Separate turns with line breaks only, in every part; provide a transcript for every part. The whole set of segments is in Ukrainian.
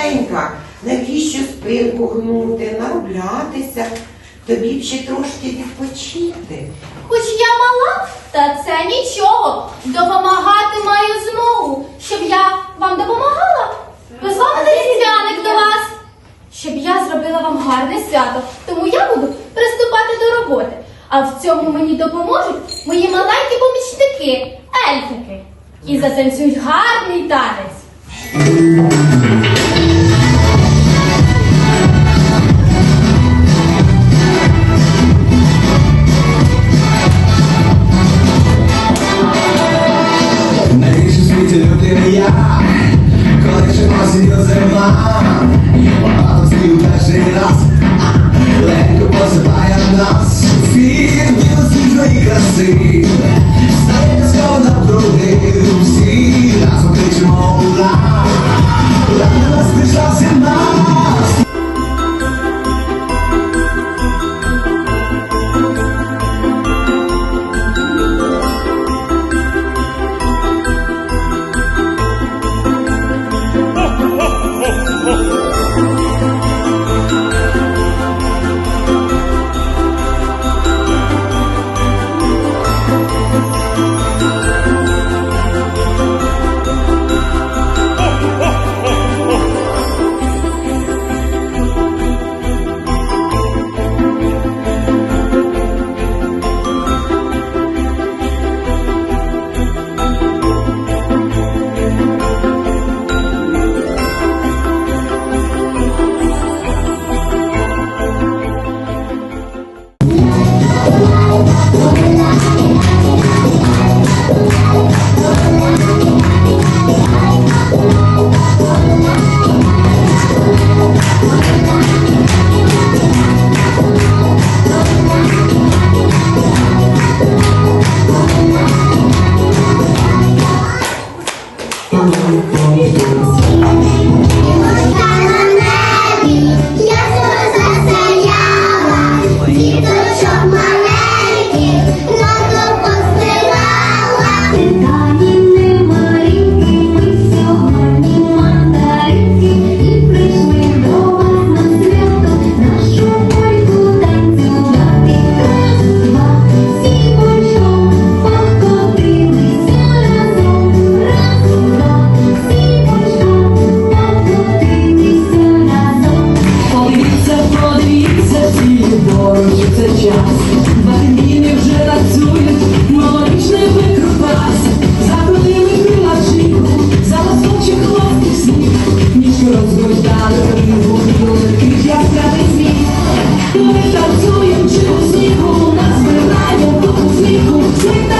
маленька. Навіщо спинку гнути, нароблятися? Тобі б ще трошки відпочити.
Хоч я мала, та це нічого. Допомагати маю змогу, щоб я вам допомагала. Позвала Різдвяник до вас, щоб я зробила вам гарне свято. Тому я буду приступати до роботи. А в цьому мені допоможуть мої маленькі помічники, ельфики. І затанцюють гарний танець.
Танцюємо чи у снігу, нас збирає духу сміху.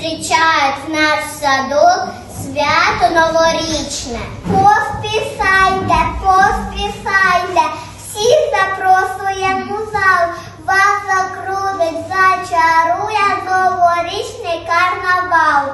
встречает наш садок свято новорічне. Поспішайте, поспісайте, всі запрошуємо в зал, вас закрутить, зачарує новорічний карнавал.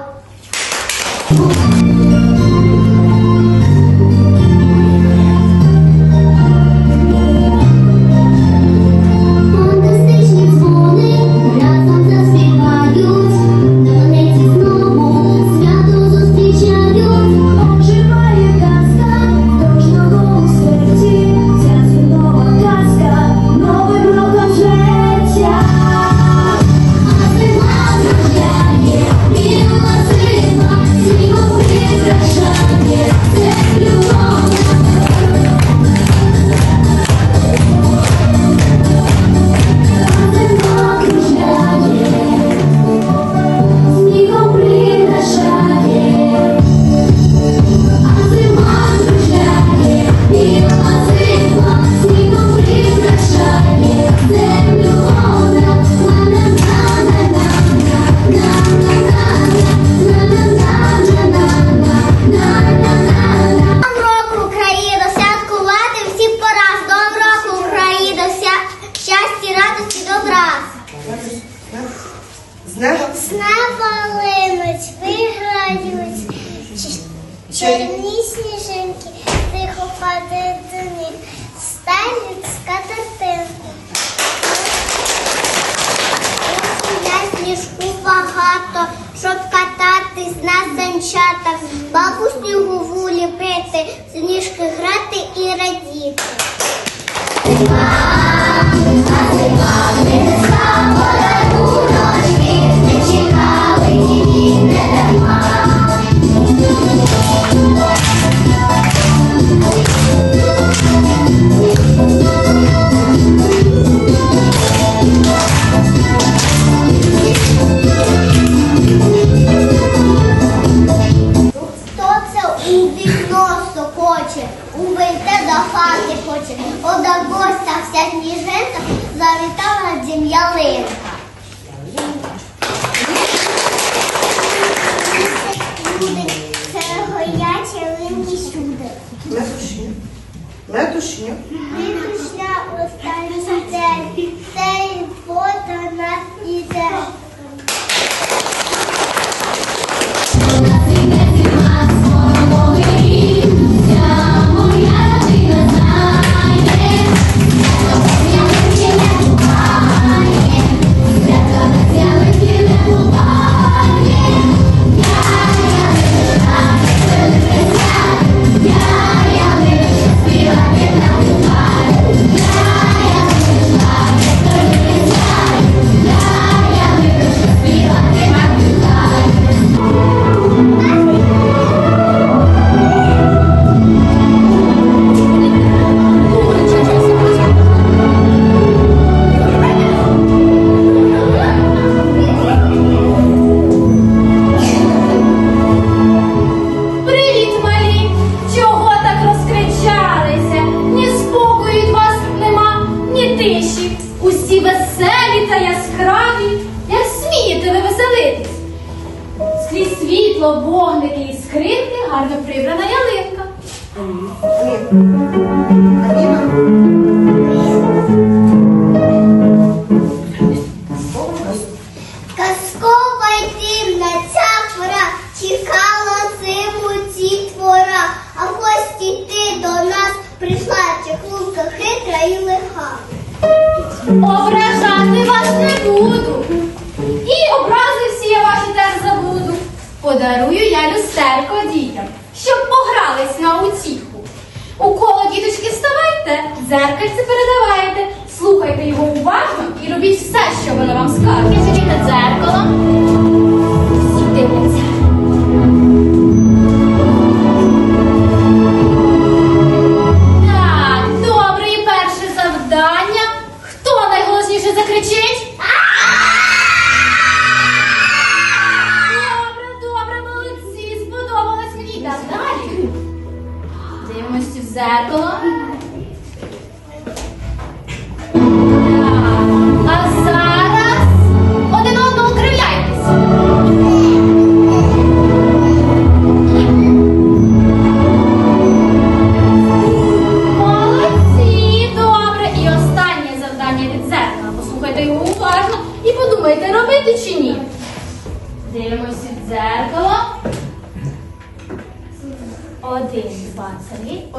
З неба линуть, виграють чорні сніженки, тихо падають до них, стають скатертинку. У нас сніжку багато, щоб кататись на санчатах, бабу снігу ліпити, сніжки грати і радіти.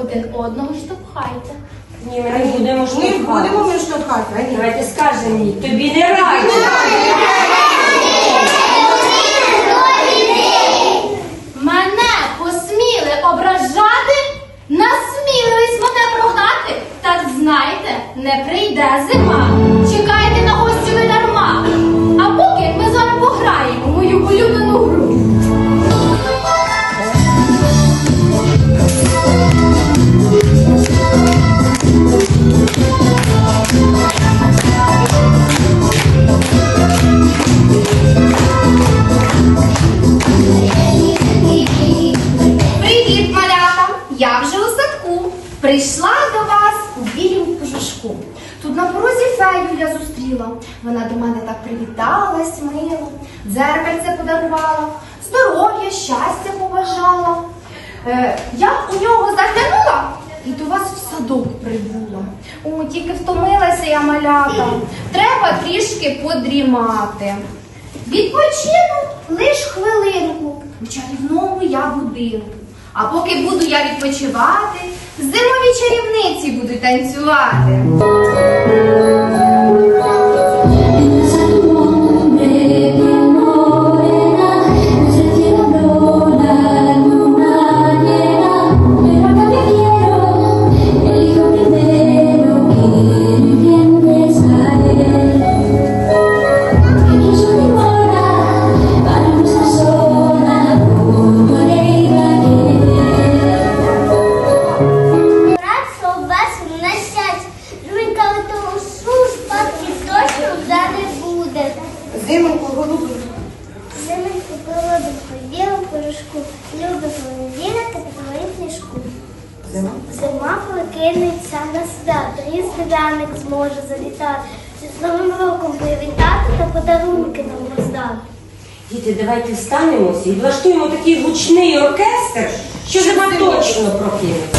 Один одного
штовхайте.
Ні, ми не будемо
Ми
штовхати.
будемо ми штовхати, а ні.
Давайте скажемо їй, тобі не раді.
Мене посміли ображати, насмілились мене прогнати. Так знаєте, не прийде зима. У нього заглянула і до вас в садок прибула. О, тільки втомилася я малята. Треба трішки подрімати. Відпочину лиш хвилинку у чарівному я будинку. А поки буду я відпочивати, зимові чарівниці будуть танцювати.
І
влаштуємо такий гучний оркестр, що зима точно прокинеться.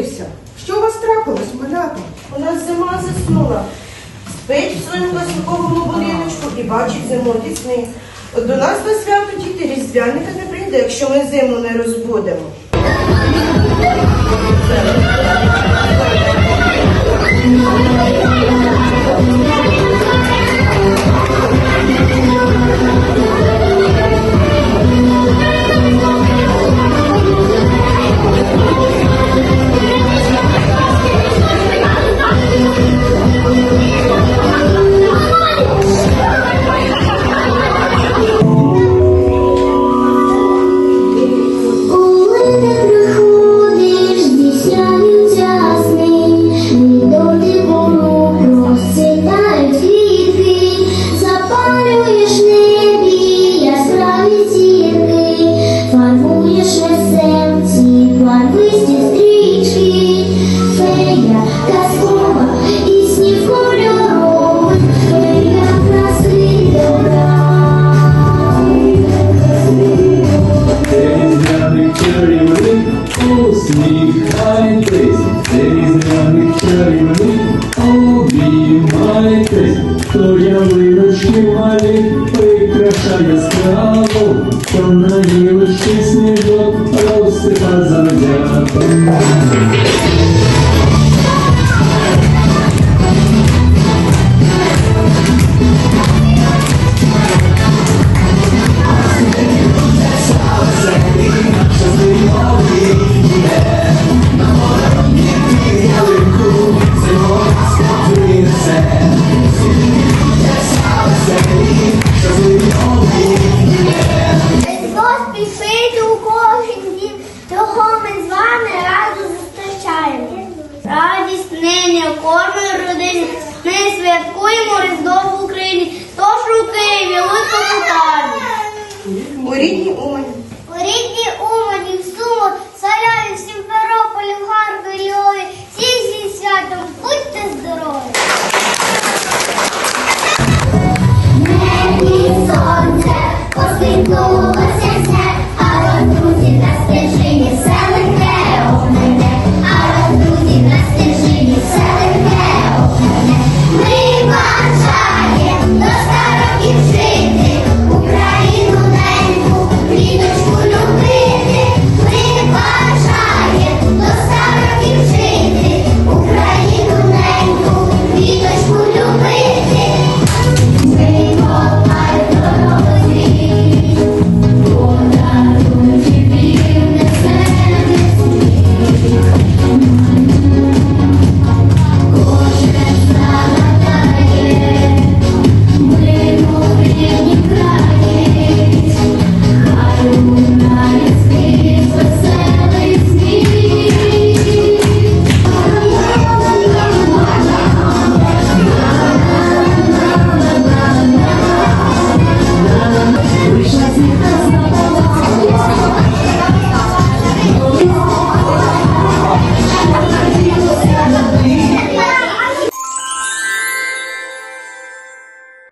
Святі. Що у вас трапилось, малята?
У нас зима заснула. Спить в своєму казковому будиночку і бачить зимові сни. До нас на свято діти різдвяника не прийде, якщо ми зиму не розбудемо.
Коли